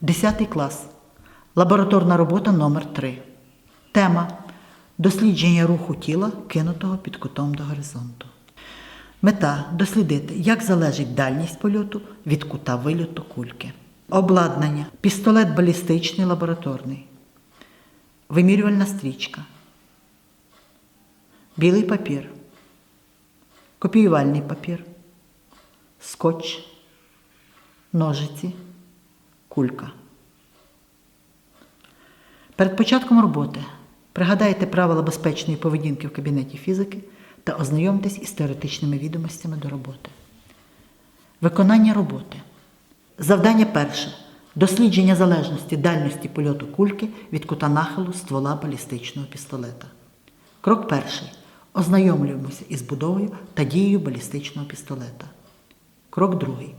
10 клас. Лабораторна робота номер 3 Тема Дослідження руху тіла, кинутого під кутом до горизонту. Мета дослідити, як залежить дальність польоту від кута вильоту кульки. Обладнання. Пістолет балістичний лабораторний. Вимірювальна стрічка. Білий папір. Копіювальний папір. Скотч. Ножиці. Кулька. Перед початком роботи пригадайте правила безпечної поведінки в кабінеті фізики та ознайомтесь із теоретичними відомостями до роботи. Виконання роботи. Завдання перше. Дослідження залежності дальності польоту кульки від кута нахилу ствола балістичного пістолета. Крок перший. Ознайомлюємося із будовою та дією балістичного пістолета. Крок другий.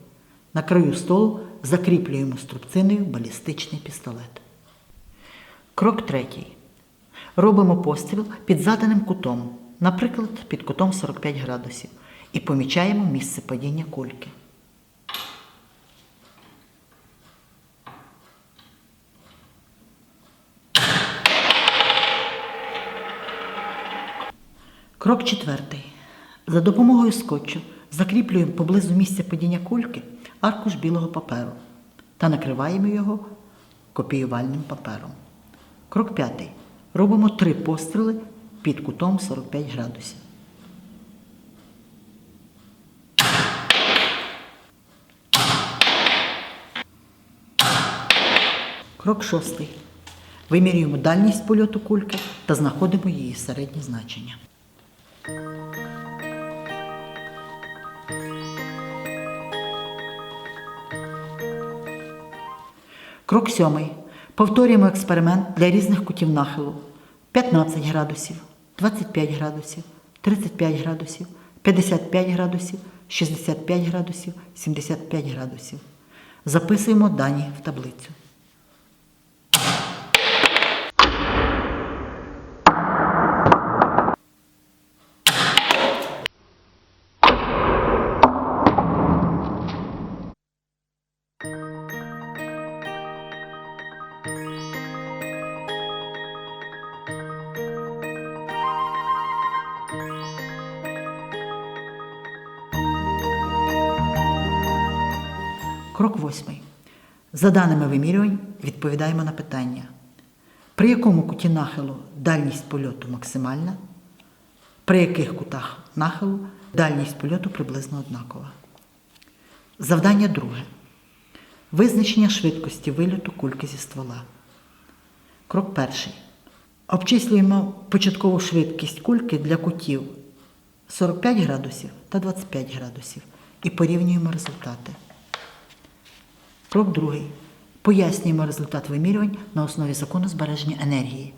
На краю столу закріплюємо струбциною балістичний пістолет. Крок третій. Робимо постріл під заданим кутом, наприклад, під кутом 45 градусів, і помічаємо місце падіння кульки. Крок четвертий. За допомогою скотчу закріплюємо поблизу місця падіння кульки аркуш білого паперу та накриваємо його копіювальним папером. Крок п'ятий. Робимо три постріли під кутом 45 градусів. Крок шостий. Вимірюємо дальність польоту кульки та знаходимо її середнє значення. Крок сьомий. Повторюємо експеримент для різних кутів нахилу. 15 градусів, 25 градусів, 35 градусів, 55 градусів, 65 градусів, 75 градусів. Записуємо дані в таблицю. Крок восьмий. За даними вимірювань відповідаємо на питання. При якому куті нахилу дальність польоту максимальна? При яких кутах нахилу дальність польоту приблизно однакова? Завдання друге. Визначення швидкості вильоту кульки зі ствола. Крок перший. Обчислюємо початкову швидкість кульки для кутів 45 градусів та 25 градусів і порівнюємо результати. Крок другий. Пояснюємо результат вимірювань на основі закону збереження енергії.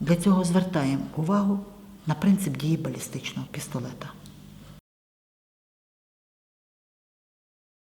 Для цього звертаємо увагу на принцип дії балістичного пістолета.